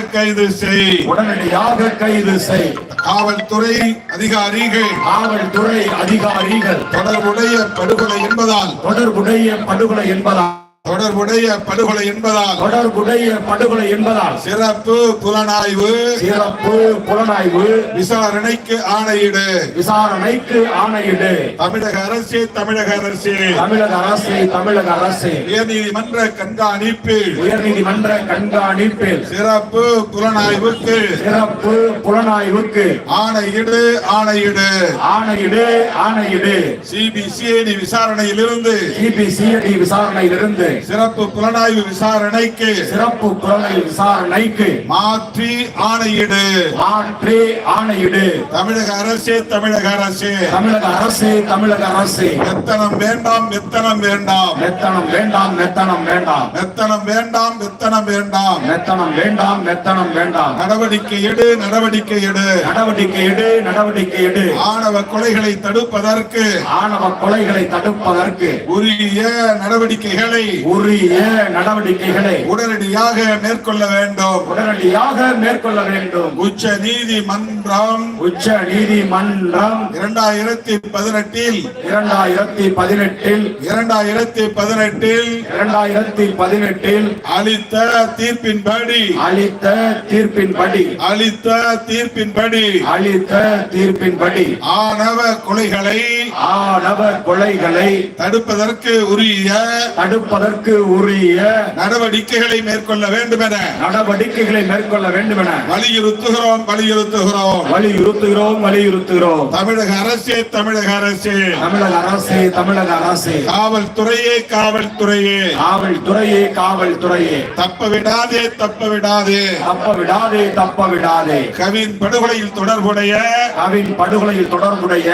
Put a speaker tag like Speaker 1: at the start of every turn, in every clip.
Speaker 1: கைது செய்.
Speaker 2: உடனடியாக கைது செய்.
Speaker 1: காவல்துறை அதிகாரிகள்.
Speaker 2: காவல்துறை அதிகாரிகள்.
Speaker 1: தொடர்புடைய படுகொலை என்பதால்.
Speaker 2: தொடர்புடைய படுகொலை என்பதால்.
Speaker 1: தொடர்புடைய படுகொலை என்பதால்
Speaker 2: தொடர்புடைய படுகொலை என்பதால்
Speaker 1: சிறப்பு புலனாய்வு
Speaker 2: சிறப்பு புலனாய்வு
Speaker 1: விசாரணைக்கு ஆணையிடு.
Speaker 2: விசாரணைக்கு ஆணையிடு.
Speaker 1: தமிழக அரசு தமிழக அரசு.
Speaker 2: தமிழக அரசு தமிழக அரசு.
Speaker 1: உயர்நீதிமன்ற கண்காணிப்பில்
Speaker 2: உயர்நீதிமன்ற கண்காணிப்பில்
Speaker 1: சிறப்பு புலனாய்வுக்கு.
Speaker 2: சிறப்பு புலனாய்வுக்கு.
Speaker 1: ஆணையிடு ஆணையிடு.
Speaker 2: ஆணையிடு ஆணையிடு.
Speaker 1: சிபிசிஐடி விசாரணையிலிருந்து.
Speaker 2: சிபிசிஐடி விசாரணையிலிருந்து.
Speaker 1: சிறப்பு புலனாய்வு விசாரணைக்கு
Speaker 2: சிறப்பு புலனாய்வு விசாரணைக்கு
Speaker 1: மாற்றி ஆணையிடு.
Speaker 2: மாற்றி ஆணையிடு.
Speaker 1: தமிழக அரசு தமிழக அரசு.
Speaker 2: தமிழக அரசு தமிழக அரசு.
Speaker 1: மெத்தனம் வேண்டாம் மெத்தனம் வேண்டாம்.
Speaker 2: மெத்தனம் வேண்டாம் மெத்தனம் வேண்டாம்.
Speaker 1: மெத்தனம் வேண்டாம் மெத்தனம் வேண்டாம்.
Speaker 2: மெத்தனம் வேண்டாம் மெத்தனம் வேண்டாம்.
Speaker 1: நடவடிக்கை எடு நடவடிக்கை எடு.
Speaker 2: நடவடிக்கை எடு நடவடிக்கை எடு.
Speaker 1: ஆணவ கொலைகளை தடுப்பதற்கு.
Speaker 2: ஆணவ கொலைகளை தடுப்பதற்கு.
Speaker 1: உரிய நடவடிக்கைகளை
Speaker 2: உரிய நடவடிக்கைகளை
Speaker 1: உடனடியாக மேற்கொள்ள வேண்டும்.
Speaker 2: உடனடியாக மேற்கொள்ள வேண்டும்.
Speaker 1: உச்ச நீதிமன்றம்
Speaker 2: உச்ச நீதிமன்றம்
Speaker 1: இரண்டாயிரத்தி பதினெட்டில்
Speaker 2: இரண்டாயிரத்தி பதினெட்டில்
Speaker 1: இரண்டாயிரத்தி பதினெட்டில்
Speaker 2: இரண்டாயிரத்தி பதினெட்டில்
Speaker 1: அளித்த தீர்ப்பின்படி
Speaker 2: அளித்த தீர்ப்பின்படி
Speaker 1: அளித்த தீர்ப்பின்படி
Speaker 2: அளித்த தீர்ப்பின்படி
Speaker 1: ஆணவ கொலைகளை
Speaker 2: ஆணவ கொலைகளை
Speaker 1: தடுப்பதற்கு உரிய
Speaker 2: தடுப்பதற்கு உரிய
Speaker 1: நடவடிக்கைகளை மேற்கொள்ள வேண்டும் என
Speaker 2: நடவடிக்கைகளை மேற்கொள்ள வேண்டும் என
Speaker 1: வலியுறுத்துகிறோம் வலியுறுத்துகிறோம்.
Speaker 2: வலியுறுத்துகிறோம் வலியுறுத்துகிறோம்.
Speaker 1: தமிழக அரசு தமிழக அரசு.
Speaker 2: தமிழக அரசு தமிழக அரசு.
Speaker 1: காவல்துறையே காவல்துறையே.
Speaker 2: காவல்துறையே காவல்துறையே.
Speaker 1: தப்ப விடாதே தப்ப விடாதே
Speaker 2: தப்ப விடாதே தப்ப விடாதே
Speaker 1: கவின் படுகொலையில் தொடர்புடைய
Speaker 2: கவின் படுகொலையில் தொடர்புடைய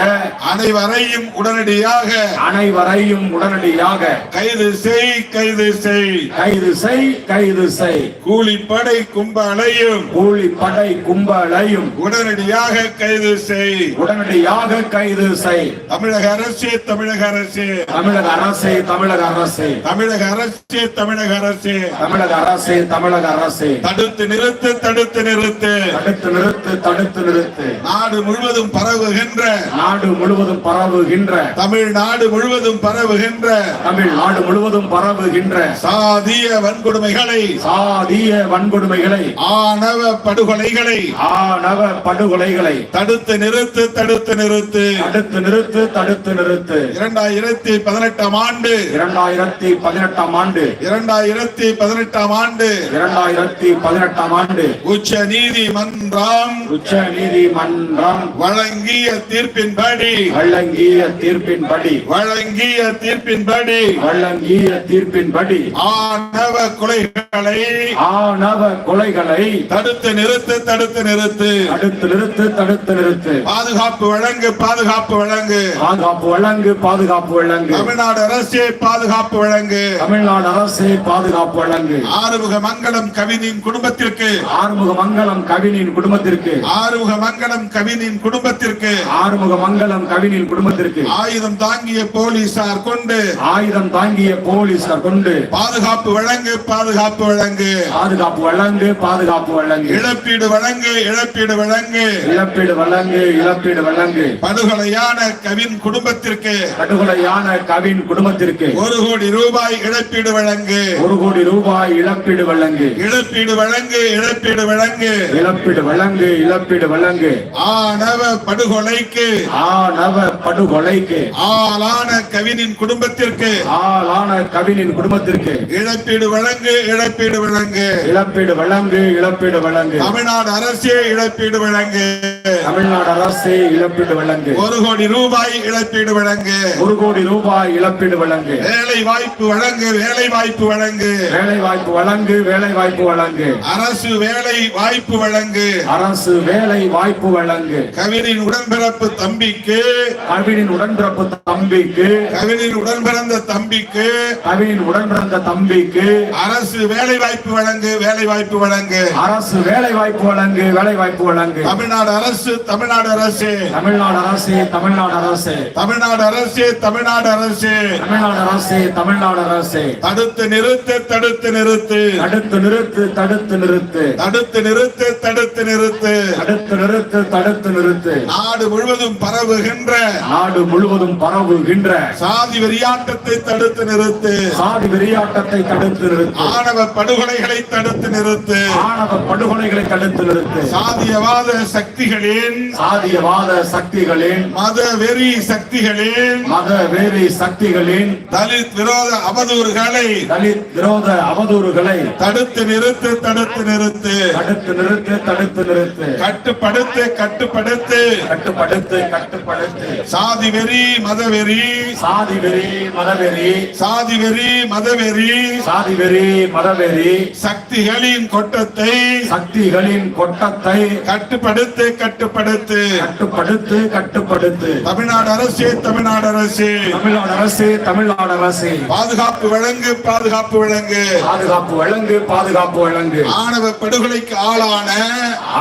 Speaker 1: அனைவரையும் உடனடியாக
Speaker 2: அனைவரையும் உடனடியாக
Speaker 1: கைது செய் கைது செய்.
Speaker 2: கைது செய் கைது செய்.
Speaker 1: கூலிப்படை கும்பலையும்.
Speaker 2: கூலிப்படை கும்பலையும்.
Speaker 1: உடனடியாக கைது செய்.
Speaker 2: உடனடியாக கைது செய்.
Speaker 1: தமிழக அரசு தமிழக அரசு.
Speaker 2: தமிழக அரசு தமிழக அரசு.
Speaker 1: தமிழக அரசு தமிழக அரசு.
Speaker 2: தமிழக அரசு தமிழக அரசு.
Speaker 1: தடுத்து நிறுத்து தடுத்து நிறுத்து.
Speaker 2: தடுத்து நிறுத்து தடுத்து நிறுத்து.
Speaker 1: நாடு முழுவதும் பரவுகின்ற.
Speaker 2: நாடு முழுவதும் பரவுகின்ற.
Speaker 1: தமிழ்நாடு முழுவதும் பரவுகின்ற.
Speaker 2: தமிழ்நாடு முழுவதும் பரவுகின்ற
Speaker 1: சாதிய வன்கொடுமைகளை
Speaker 2: சாதிய வன்கொடுமைகளை
Speaker 1: ஆணவ படுகொலைகளை
Speaker 2: ஆணவ படுகொலைகளை
Speaker 1: தடுத்து நிறுத்து தடுத்து நிறுத்து.
Speaker 2: தடுத்து நிறுத்து தடுத்து நிறுத்து.
Speaker 1: இரண்டாயிரத்தி பதினெட்டாம் ஆண்டு.
Speaker 2: இரண்டாயிரத்தி பதினெட்டாம் ஆண்டு.
Speaker 1: இரண்டாயிரத்தி பதினெட்டாம் ஆண்டு.
Speaker 2: இரண்டாயிரத்தி பதினெட்டாம் ஆண்டு.
Speaker 1: உச்ச நீதிமன்றம்
Speaker 2: உச்ச நீதிமன்றம்
Speaker 1: வழங்கிய தீர்ப்பின்படி.
Speaker 2: வழங்கிய தீர்ப்பின்படி.
Speaker 1: வழங்கிய தீர்ப்பின்படி.
Speaker 2: வழங்கிய தீர்ப்பின்படி
Speaker 1: ஆணவ கொலைகளை
Speaker 2: ஆணவ கொலைகளை
Speaker 1: தடுத்து நிறுத்து தடுத்து நிறுத்து.
Speaker 2: தடுத்து நிறுத்து தடுத்து நிறுத்து.
Speaker 1: பாதுகாப்பு வழங்கு பாதுகாப்பு வழங்கு.
Speaker 2: பாதுகாப்பு வழங்கு பாதுகாப்பு வழங்கு.
Speaker 1: தமிழ்நாடு அரசே பாதுகாப்பு வழங்கு.
Speaker 2: தமிழ்நாடு அரசு பாதுகாப்பு வழங்கு.
Speaker 1: ஆறுமுக மங்கலம் கவினின் குடும்பத்திற்கு.
Speaker 2: ஆறுமுக மங்கலம் கவினின் குடும்பத்திற்கு.
Speaker 1: ஆறுமுக மங்கலம் கவினின் குடும்பத்திற்கு.
Speaker 2: ஆறுமுக மங்கலம் கவினின் குடும்பத்திற்கு.
Speaker 1: ஆயுதம் தாங்கிய போலீசார் கொண்டு.
Speaker 2: ஆயுதம் தாங்கிய போலீசார் கொண்டு.
Speaker 1: பாதுகாப்பு வழங்கு பாதுகாப்பு வழங்கு.
Speaker 2: பாதுகாப்பு வழங்கு பாதுகாப்பு வழங்கு.
Speaker 1: இழப்பீடு வழங்கு இழப்பீடு வழங்கு.
Speaker 2: இழப்பீடு வழங்கு இழப்பீடு வழங்கு.
Speaker 1: படுகொலையான கவின் குடும்பத்திற்கு.
Speaker 2: படுகொலையான கவின் குடும்பத்திற்கு.
Speaker 1: ஒரு கோடி ரூபாய் இழப்பீடு வழங்கு.
Speaker 2: ஒரு கோடி ரூபாய் இழப்பீடு வழங்கு.
Speaker 1: இழப்பீடு வழங்கு இழப்பீடு வழங்கு.
Speaker 2: இழப்பீடு வழங்கு இழப்பீடு வழங்கு.
Speaker 1: ஆணவ படுகொலைக்கு.
Speaker 2: ஆணவ படுகொலைக்கு.
Speaker 1: ஆளான கவினின் குடும்பத்திற்கு.
Speaker 2: ஆளான கவினின் குடும்பத்திற்கு
Speaker 1: இழப்பீடு வழங்கு இழப்பீடு வழங்கு.
Speaker 2: இழப்பீடு வழங்கு இழப்பீடு வழங்கு.
Speaker 1: தமிழ்நாடு அரசே இழப்பீடு வழங்கு.
Speaker 2: தமிழ்நாடு அரசு இழப்பீடு வழங்கு.
Speaker 1: ஒரு கோடி ரூபாய் இழப்பீடு வழங்கு.
Speaker 2: ஒரு கோடி ரூபாய் இழப்பீடு வழங்கு.
Speaker 1: வேலை வாய்ப்பு வழங்கு வேலை வாய்ப்பு வழங்கு.
Speaker 2: வேலை வாய்ப்பு வழங்கு வேலை வாய்ப்பு வழங்கு.
Speaker 1: அரசு வேலை வாய்ப்பு வழங்கு.
Speaker 2: அரசு வேலை வாய்ப்பு வழங்கு.
Speaker 1: கவினின் உடன்பிறப்பு தம்பிக்கு.
Speaker 2: கவினின் உடன்பிறப்பு தம்பிக்கு.
Speaker 1: கவினின் உடன் பிறந்த தம்பிக்கு.
Speaker 2: கவினின் உடன் பிறந்த தம்பிக்கு
Speaker 1: அரசு வேலை வாய்ப்பு வழங்கு வேலை வாய்ப்பு வழங்கு.
Speaker 2: அரசு வேலை வாய்ப்பு வழங்கு வேலை வாய்ப்பு வழங்கு.
Speaker 1: தமிழ்நாடு அரசு அரசு தமிழ்நாடு அரசு.
Speaker 2: தமிழ்நாடு அரசு தமிழ்நாடு அரசு.
Speaker 1: தமிழ்நாடு அரசு தமிழ்நாடு அரசு.
Speaker 2: தமிழ்நாடு அரசு தமிழ்நாடு அரசு.
Speaker 1: தடுத்து நிறுத்து தடுத்து நிறுத்து.
Speaker 2: தடுத்து நிறுத்து தடுத்து நிறுத்து.
Speaker 1: தடுத்து நிறுத்து தடுத்து நிறுத்து.
Speaker 2: தடுத்து நிறுத்து தடுத்து நிறுத்து.
Speaker 1: நாடு முழுவதும் பரவுகின்ற.
Speaker 2: நாடு முழுவதும் பரவுகின்ற.
Speaker 1: சாதி வெறியாட்டத்தை தடுத்து நிறுத்து.
Speaker 2: சாதி வெறியாட்டத்தை தடுத்து நிறுத்து.
Speaker 1: ஆணவ படுகொலைகளை தடுத்து நிறுத்து.
Speaker 2: ஆணவ படுகொலைகளை தடுத்து நிறுத்து.
Speaker 1: சாதியவாத சக்திகளின்
Speaker 2: சாதியவாத சக்திகளின்
Speaker 1: மத வெறி சக்திகளின்
Speaker 2: மத வேறு சக்திகளின்
Speaker 1: தலித் விரோத அவதூறுகளை
Speaker 2: தலித் விரோத அவதூறுகளை
Speaker 1: தடுத்து நிறுத்து தடுத்து நிறுத்து.
Speaker 2: தடுத்து நிறுத்து தடுத்து நிறுத்து.
Speaker 1: கட்டுப்படுத்து கட்டுப்படுத்து.
Speaker 2: கட்டுப்படுத்து கட்டுப்படுத்து.
Speaker 1: சாதி வெறி மதவெறி.
Speaker 2: சாதி வெறி மதவெறி.
Speaker 1: சாதி வெறி மதவெறி
Speaker 2: சாதி வெறி மதவெறி
Speaker 1: சக்திகளின் கொட்டத்தை
Speaker 2: சக்திகளின் கொட்டத்தை
Speaker 1: கட்டுப்படுத்து கட்டுப்படுத்து.
Speaker 2: கட்டுப்படுத்து கட்டுப்படுத்து.
Speaker 1: தமிழ்நாடு அரசு தமிழ்நாடு அரசு.
Speaker 2: தமிழ்நாடு அரசு தமிழ்நாடு அரசு.
Speaker 1: பாதுகாப்பு வழங்கு பாதுகாப்பு வழங்கு.
Speaker 2: பாதுகாப்பு வழங்கு பாதுகாப்பு வழங்கு.
Speaker 1: ஆணவ படுகொலைக்கு ஆளான.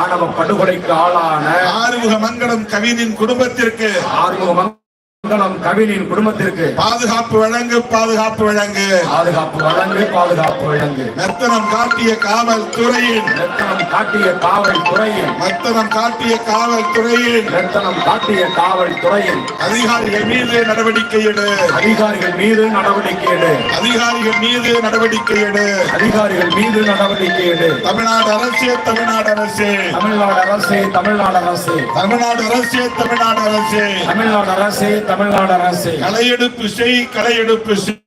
Speaker 2: ஆணவ படுகொலைக்கு ஆளான.
Speaker 1: ஆறுமுக மங்கலம் கவினின் குடும்பத்திற்கு.
Speaker 2: ஆறுமுக கவினின் குடும்பத்திற்கு
Speaker 1: பாதுகாப்பு வழங்கு பாதுகாப்பு வழங்கு.
Speaker 2: பாதுகாப்பு வழங்கு பாதுகாப்பு வழங்கு.
Speaker 1: மெத்தனம் காட்டிய காவல்துறையின்.
Speaker 2: ரத்தனம் காட்டிய காவல்துறையின்.
Speaker 1: மெத்தனம் காட்டிய காவல்துறையின்.
Speaker 2: ரத்தனம் காட்டிய காவல்துறையின்.
Speaker 1: அதிகாரிகள் மீது நடவடிக்கை எடு.
Speaker 2: அதிகாரிகள் மீது நடவடிக்கை எடு.
Speaker 1: அதிகாரிகள் மீது நடவடிக்கை எடு.
Speaker 2: அதிகாரிகள் மீது நடவடிக்கை எடு.
Speaker 1: தமிழ்நாடு அரசு தமிழ்நாடு அரசு.
Speaker 2: தமிழ்நாடு அரசு தமிழ்நாடு அரசு.
Speaker 1: தமிழ்நாடு அரசு தமிழ்நாடு அரசு.
Speaker 2: தமிழ்நாடு அரசு தமிழ்நாடு அரசு.
Speaker 1: கலையெடுப்பு செய் கலையெடுப்பு செய்.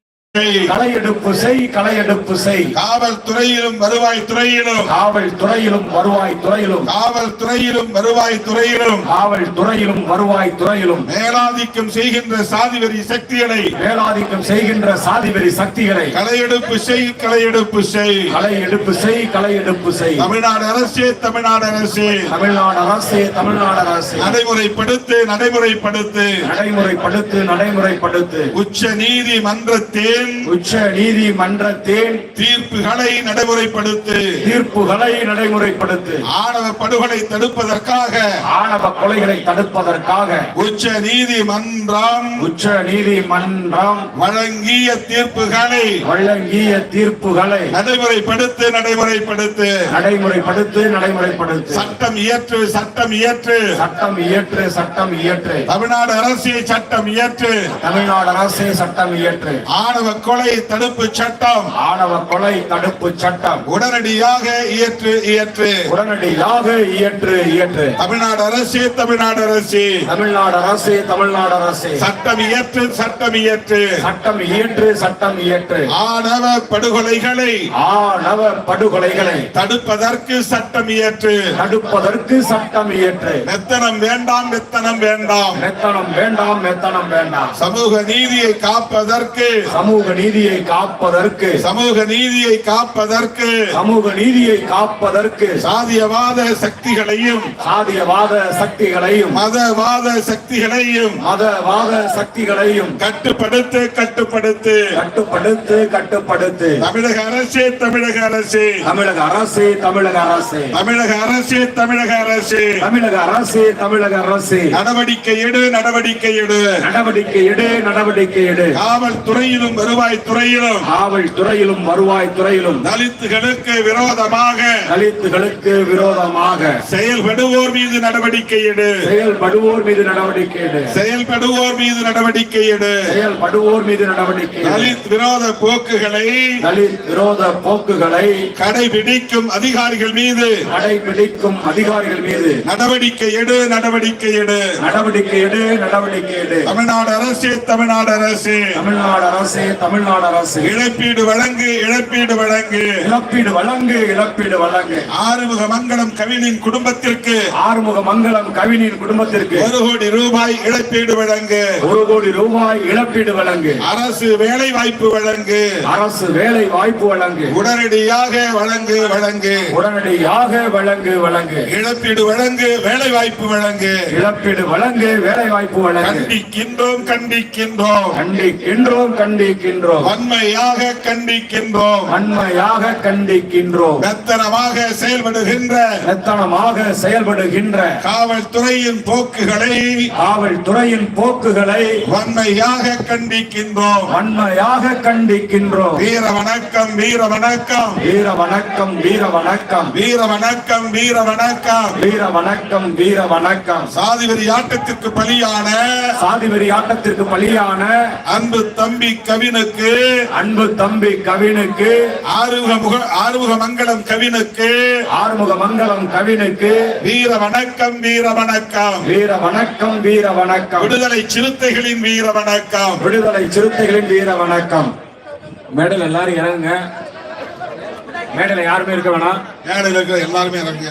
Speaker 2: களையெடுப்பு செய் களையெடுப்பு செய்.
Speaker 1: காவல்துறையிலும் வருவாய் துறையிலும்
Speaker 2: காவல்துறையிலும் வருவாய் துறையிலும்
Speaker 1: காவல்துறையிலும் வருவாய் துறையிலும்
Speaker 2: காவல்துறையிலும் வருவாய் துறையிலும்
Speaker 1: மேலாதிக்கம் செய்கின்ற சாதிவரி சக்திகளை.
Speaker 2: மேலாதிக்கம் செய்கின்ற சாதிவெறி சக்திகளை.
Speaker 1: களையெடுப்பு செய் களையெடுப்பு செய்.
Speaker 2: களை எடுப்பு செய் களை எடுப்பு செய்.
Speaker 1: தமிழ்நாடு அரசு தமிழ்நாடு அரசு.
Speaker 2: தமிழ்நாடு அரசு தமிழ்நாடு அரசு.
Speaker 1: நடைமுறைப்படுத்து நடைமுறைப்படுத்து.
Speaker 2: நடைமுறைப்படுத்து நடைமுறைப்படுத்து.
Speaker 1: உச்ச நீதிமன்றத்தின்
Speaker 2: உச்ச நீதிமன்றத்தின்
Speaker 1: தீர்ப்புகளை நடைமுறைப்படுத்து.
Speaker 2: தீர்ப்புகளை நடைமுறைப்படுத்து.
Speaker 1: ஆணவ படுகொலை தடுப்பதற்காக.
Speaker 2: ஆணவ கொலைகளை தடுப்பதற்காக.
Speaker 1: உச்ச நீதிமன்றம்
Speaker 2: உச்ச நீதிமன்றம்
Speaker 1: வழங்கிய தீர்ப்புகளை
Speaker 2: வழங்கிய தீர்ப்புகளை
Speaker 1: நடைமுறைப்படுத்து நடைமுறைப்படுத்து.
Speaker 2: நடைமுறைப்படுத்து நடைமுறைப்படுத்து.
Speaker 1: சட்டம் இயற்று சட்டம் இயற்று.
Speaker 2: சட்டம் இயற்று சட்டம் இயற்று.
Speaker 1: தமிழ்நாடு அரசு சட்டம் இயற்று.
Speaker 2: தமிழ்நாடு அரசு சட்டம் இயற்று.
Speaker 1: ஆணவ கொலை தடுப்பு சட்டம்.
Speaker 2: ஆணவ கொலை தடுப்பு சட்டம்.
Speaker 1: உடனடியாக இயற்று இயற்று.
Speaker 2: உடனடியாக இயற்று இயற்று.
Speaker 1: தமிழ்நாடு அரசு தமிழ்நாடு அரசு.
Speaker 2: தமிழ்நாடு அரசு தமிழ்நாடு அரசு.
Speaker 1: சட்டம் இயற்று சட்டம் இயற்று.
Speaker 2: சட்டம் இயற்று சட்டம் இயற்று.
Speaker 1: ஆணவ படுகொலைகளை
Speaker 2: ஆணவ படுகொலைகளை
Speaker 1: தடுப்பதற்கு சட்டம் இயற்று.
Speaker 2: தடுப்பதற்கு சட்டம் இயற்று.
Speaker 1: மெத்தனம் வேண்டாம் மெத்தனம் வேண்டாம்.
Speaker 2: மெத்தனம் வேண்டாம் மெத்தனம் வேண்டாம்.
Speaker 1: சமூக நீதியை காப்பதற்கு
Speaker 2: சமூக நீதியை காப்பதற்கு
Speaker 1: சமூக நீதியை காப்பதற்கு
Speaker 2: சமூக நீதியை காப்பதற்கு
Speaker 1: சாதியவாத சக்திகளையும்
Speaker 2: சாதியவாத சக்திகளையும்
Speaker 1: மதவாத சக்திகளையும்
Speaker 2: மதவாத சக்திகளையும்
Speaker 1: கட்டுப்படுத்து கட்டுப்படுத்து.
Speaker 2: கட்டுப்படுத்து கட்டுப்படுத்து.
Speaker 1: தமிழக அரசு தமிழக அரசு.
Speaker 2: தமிழக அரசு தமிழக அரசு.
Speaker 1: தமிழக அரசு தமிழக அரசு.
Speaker 2: தமிழக அரசு தமிழக அரசு.
Speaker 1: நடவடிக்கை எடு நடவடிக்கை எடு.
Speaker 2: நடவடிக்கை எடு நடவடிக்கை எடு.
Speaker 1: காவல்துறையிலும் வருவாய் துறையிலும்
Speaker 2: காவல்துறையிலும் வருவாய் துறையிலும்
Speaker 1: தலித்துகளுக்கு விரோதமாக
Speaker 2: தலித்துகளுக்கு விரோதமாக.
Speaker 1: செயல்படுவோர் மீது நடவடிக்கை எடு.
Speaker 2: செயல்படுவோர் மீது நடவடிக்கை எடு.
Speaker 1: செயல்படுவோர் மீது நடவடிக்கை எடு.
Speaker 2: செயல்படுவோர் மீது நடவடிக்கை
Speaker 1: தலித் விரோத போக்குகளை
Speaker 2: தலித் விரோத போக்குகளை
Speaker 1: கடைபிடிக்கும் அதிகாரிகள் மீது
Speaker 2: கடைபிடிக்கும் அதிகாரிகள் மீது
Speaker 1: நடவடிக்கை எடு நடவடிக்கை எடு.
Speaker 2: நடவடிக்கை எடு நடவடிக்கை எடு.
Speaker 1: தமிழ்நாடு அரசு தமிழ்நாடு அரசு.
Speaker 2: தமிழ்நாடு அரசு தமிழ்நாடு அரசு.
Speaker 1: இழப்பீடு வழங்கு இழப்பீடு வழங்கு.
Speaker 2: இழப்பீடு வழங்கு இழப்பீடு வழங்கு.
Speaker 1: ஆறுமுக மங்கலம் கவினின் குடும்பத்திற்கு.
Speaker 2: ஆறுமுக மங்கலம் கவினின் குடும்பத்திற்கு.
Speaker 1: ஒரு கோடி ரூபாய் இழப்பீடு வழங்கு.
Speaker 2: ஒரு கோடி ரூபாய் இழப்பீடு வழங்கு.
Speaker 1: அரசு வேலை வாய்ப்பு வழங்கு.
Speaker 2: அரசு வேலை வாய்ப்பு வழங்கு.
Speaker 1: உடனடியாக வழங்கு வழங்கு.
Speaker 2: உடனடியாக வழங்கு வழங்கு.
Speaker 1: இழப்பீடு வழங்கு வேலை வாய்ப்பு வழங்கு.
Speaker 2: இழப்பீடு வழங்கு வேலை வாய்ப்பு வழங்கு.
Speaker 1: கண்டிக்கின்றோம் கண்டிக்கின்றோம்.
Speaker 2: கண்டிக்கின்றோம் கண்டிக்கின்றோம். கண்டிக்கின்றோம்.
Speaker 1: வன்மையாக கண்டிக்கின்றோம்.
Speaker 2: வன்மையாக கண்டிக்கின்றோம்.
Speaker 1: மெத்தனமாக செயல்படுகின்ற
Speaker 2: மெத்தனமாக செயல்படுகின்ற
Speaker 1: காவல்துறையின் போக்குகளை
Speaker 2: காவல்துறையின் போக்குகளை
Speaker 1: வன்மையாக கண்டிக்கின்றோம்.
Speaker 2: வன்மையாக கண்டிக்கின்றோம்.
Speaker 1: வீர வணக்கம் வீர வணக்கம்
Speaker 2: வீர வணக்கம் வீர வணக்கம்
Speaker 1: வீர வணக்கம் வீர வணக்கம்
Speaker 2: வீர வணக்கம் வீர வணக்கம்
Speaker 1: சாதிவெறி ஆட்டத்திற்கு பலியான
Speaker 2: சாதிவெறி ஆட்டத்திற்கு பலியான
Speaker 1: அன்பு தம்பி கவினுக்கு
Speaker 2: அன்பு தம்பி கவினுக்கு
Speaker 1: ஆறுமுக முக ஆறுமுக மங்கலம் கவினுக்கு
Speaker 2: ஆறுமுக மங்கலம் கவினுக்கு
Speaker 1: வீர வணக்கம் வீர வணக்கம்
Speaker 2: வீர வணக்கம் வீர வணக்கம்
Speaker 1: விடுதலை சிறுத்தைகளின் வீர வணக்கம்
Speaker 2: விடுதலை சிறுத்தைகளின் வீர வணக்கம் மேடையில் எல்லாரும் இறங்குங்க. மேடையில் யாருமே இருக்க வேணாம்.
Speaker 1: மேடையில் இருக்கிற எல்லாருமே இறங்க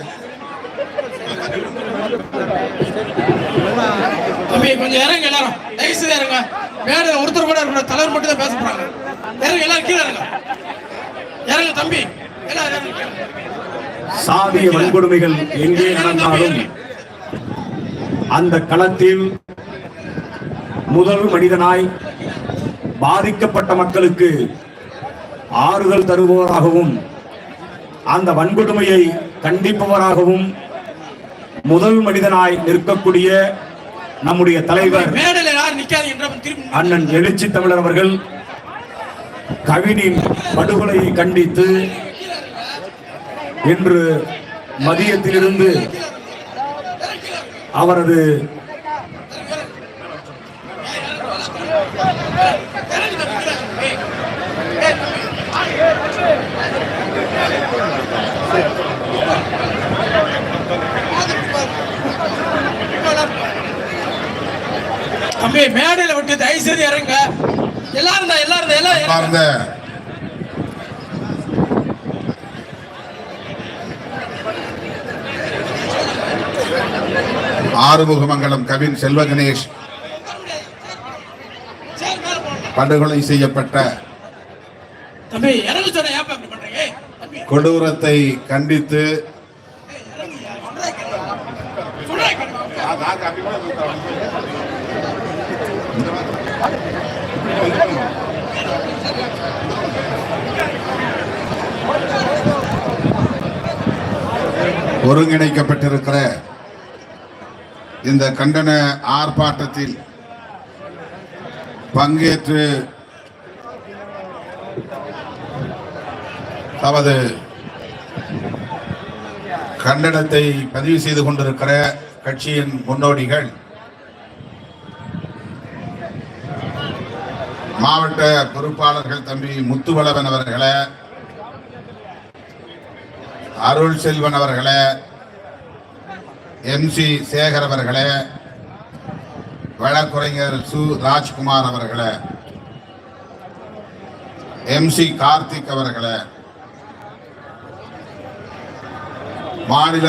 Speaker 3: தம்பி கொஞ்சம் இறங்க எல்லாரும். தயவு செய்து இறங்க. மேடையில் ஒருத்தர் கூட இருக்கணும். தலைவர் மட்டும் தான் பேச போறாங்க இறங்க எல்லாரும் கீழே இறங்க. இறங்க தம்பி. எல்லாரும்.
Speaker 2: சாதிய வன்கொடுமைகள் எங்கே நடந்தாலும் அந்த களத்தில் முதல் மனிதனாய் பாதிக்கப்பட்ட மக்களுக்கு ஆறுதல் தருபவராகவும் அந்த வன்கொடுமையை கண்டிப்பவராகவும் முதல் மனிதனாய் நிற்கக்கூடிய நம்முடைய தலைவர்
Speaker 3: மேடையில் யாரும் நிக்காதீங்க திரும்பி
Speaker 2: அண்ணன் எழுச்சி தமிழர் அவர்கள் கவினின் படுகொலையை கண்டித்து இன்று மதியத்திலிருந்து அவரது
Speaker 3: தம்பி மேடையில விட்டு தயவு செய்து இறங்க. எல்லாரும் தான் எல்லாரும் தான் எல்லாரும்
Speaker 1: ஆறுமுகமங்கலம் கவின் செல்வ கணேஷ். படுகொலை செய்யப்பட்ட
Speaker 3: தம்பி இறங்க
Speaker 1: ஒருங்கிணைக்கப்பட்டிருக்கிற இந்த கண்டன ஆர்ப்பாட்டத்தில் பங்கேற்று தமது கண்டனத்தை பதிவு செய்து கொண்டிருக்கிற கட்சியின் முன்னோடிகள் மாவட்ட பொறுப்பாளர்கள் தம்பி முத்துவளவன் அவர்களை அருள் செல்வன் அவர்களே எம் சி சேகர் அவர்களே வழக்குரைஞர் சு ராஜ்குமார் அவர்களே எம் சி கார்த்திக் அவர்களே மாநில